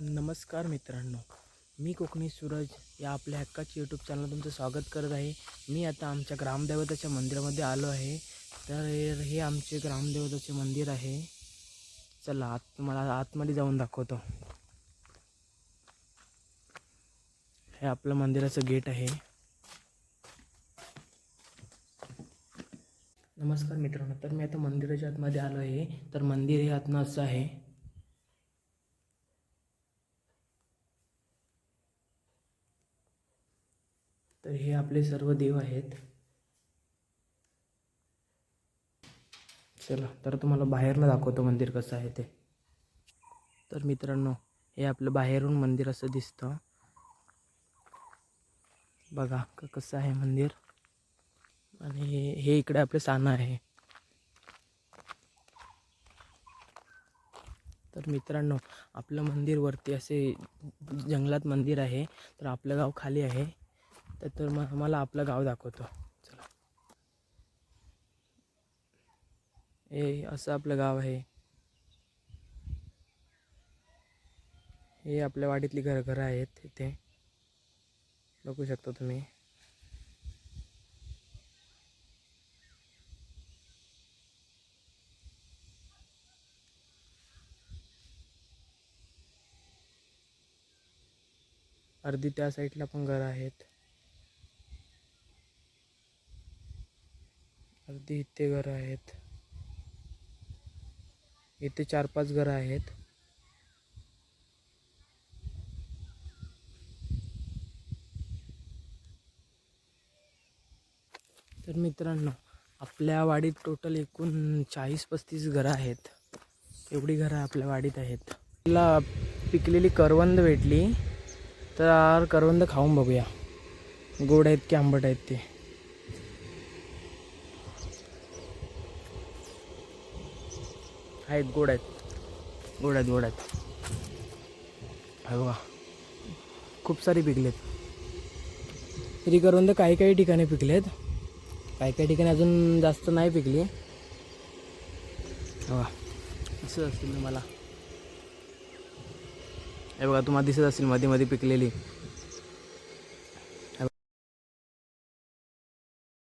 नमस्कार मित्रांनो मी कोकणी सूरज या आपल्या हक्काच्या यूट्यूब चॅनल तुमचं स्वागत करत आहे. मी आता आमच्या ग्रामदेवताच्या मंदिरामध्ये आलो आहे. तर हे- हे आमचे ग्रामदेवताचे मंदिर आहे. चला आत तुम्हाला आतमध्ये जाऊन दाखवतो. हे आपलं मंदिराचं गेट आहे. नमस्कार मित्रांनो तर मी आता मंदिराच्या आतमध्ये आलो आहे. तर मंदिर हे आतनं असं आहे. तर हे आपले सर्व देव आहेत. चला तर तुम्हाला बाहेरनं दाखवतो मंदिर कसं आहे ते. तर मित्रांनो हे आपलं बाहेरून मंदिर असं दिसतं. बघा कसं आहे मंदिर. आणि हे- हे इकडे आपलं सानं आहे. तर मित्रांनो आपलं मंदिर वरती असे जंगलात मंदिर आहे. तर आपलं गाव खाली आहे. तर तर मग मला आपलं गाव दाखवतो. चला. हे असं आपलं गाव आहे. हे आपल्या वाडीतली घर घरं आहेत इथे. बघू शकता तुम्ही. अर्धी त्या साईडला पण घरं आहेत. अर्धी इथे घरं आहेत. इथे चार पाच घरं आहेत. तर मित्रांनो आपल्या वाडीत टोटल एकूण चाळीस पस्तीस घरं आहेत. एवढी घरं आपल्या वाडीत आहेत. मला पिकलेली करवंद भेटली. तर करवंद खाऊन बघूया. गोड आहेत की आंबट आहेत ते. आहेत गोड आहेत. गोड आहेत गोड आहेत. हे बघा. खूप सारी पिकलेत. तरी करवंद काही काही ठिकाणी पिकलेत. काही काही ठिकाणी अजून जास्त नाही पिकली. बघा. असं असतील मला. हे बघा तुम्हाला दिसत असेल मध्ये मध्ये पिकलेली.